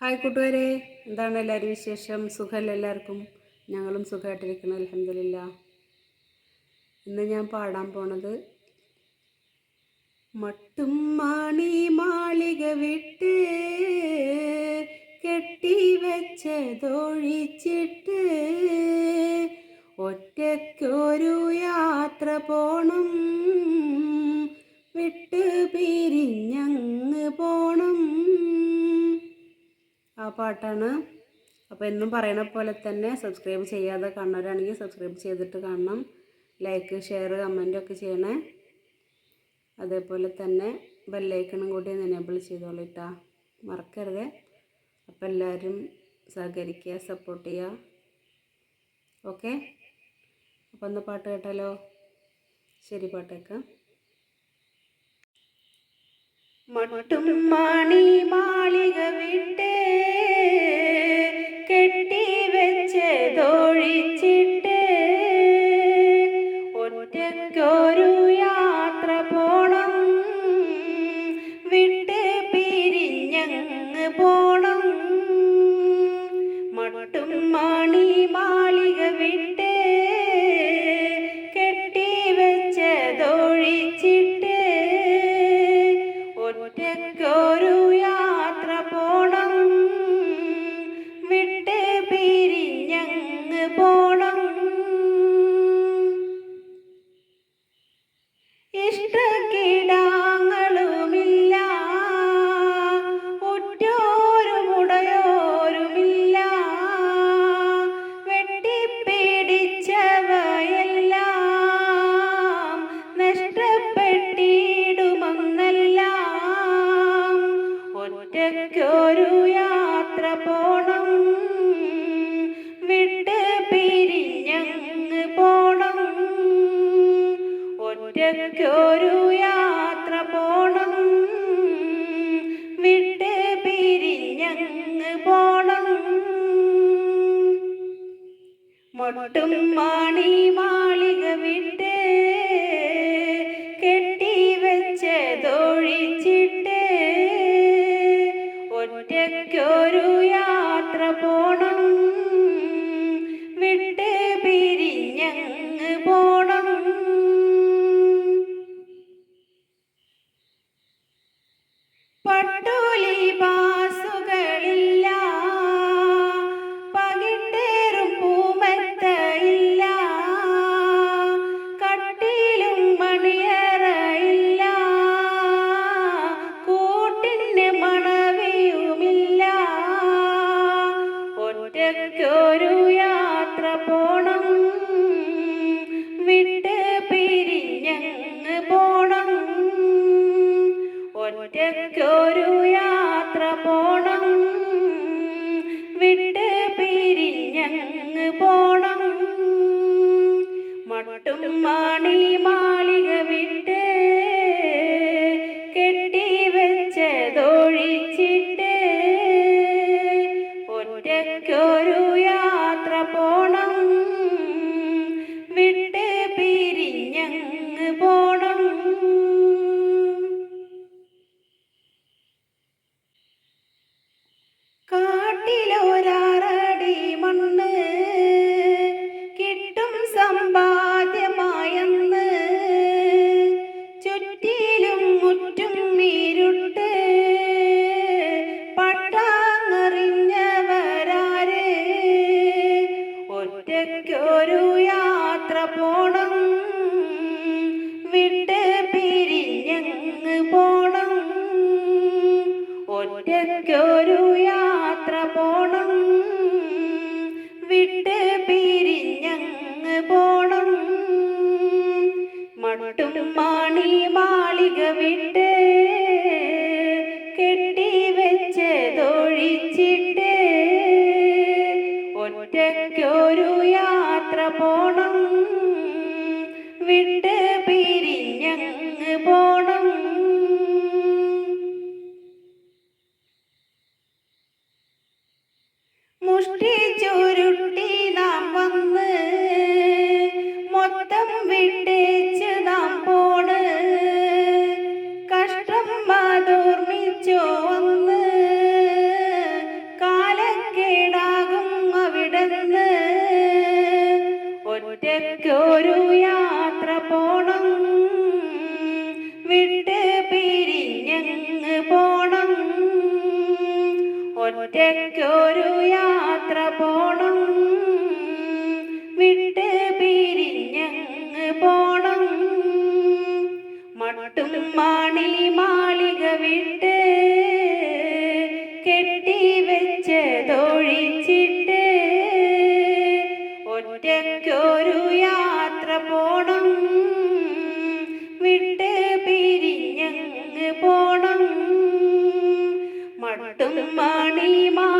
Hi കൂട്ടുകാരെ. എന്താണ് എല്ലാവരും വിശേഷം? സുഖമല്ല എല്ലാവർക്കും? ഞങ്ങളും സുഖമായിട്ടിരിക്കണം അലഹമില്ല ഇന്ന് ഞാൻ പാടാൻ പോണത് മട്ടും മാണി മാളിക വിട്ട് കെട്ടി വെച്ചതൊഴിച്ചിട്ട് ഒറ്റയ്ക്കൊരു യാത്ര പോണം വിട്ട് പിരിഞ്ഞങ്ങ് പോണം. ആ പാട്ടാണ്. അപ്പോൾ എന്നും പറയണ പോലെ തന്നെ സബ്സ്ക്രൈബ് ചെയ്യാതെ കാണുന്നവരാണെങ്കിൽ സബ്സ്ക്രൈബ് ചെയ്തിട്ട് കാണണം. ലൈക്ക് ഷെയർ കമന്റ് ഒക്കെ ചെയ്യണേ. അതേപോലെ തന്നെ ബെല്ലൈക്കണും കൂടി എനേബിൾ ചെയ്തോളിട്ടാ മറക്കരുത്. അപ്പോൾ എല്ലാവരും സഹകരിക്കുക സപ്പോർട്ട് ചെയ്യുക. ഓക്കെ അപ്പോൾ ഒന്ന് പാട്ട് കേട്ടാലോ? ശരി പാട്ടേക്കാം. മട്ടും മാണി മാളിക വിട്ട്. ഒറ്റയ്ക്കൊരു യാത്ര പോണം. വിട്ട് പിരിഞ്ഞങ്ങ് പോണം. മൊട്ടും മാണി മാളിക വിട്ട് കെട്ടി വെച്ചതൊഴിച്ചിട്ട് മട്ടും മാണി മാളിക വിട്ട് കെട്ടി വെച്ചതൊഴിച്ചിട്ട് ഒറ്റയ്ക്കൊരു യാത്ര പോണം. വിട്ട് പിരിഞ്ഞങ്ങ് പോണം. മുഷ്ടി ചുരുട്ടി மணி மா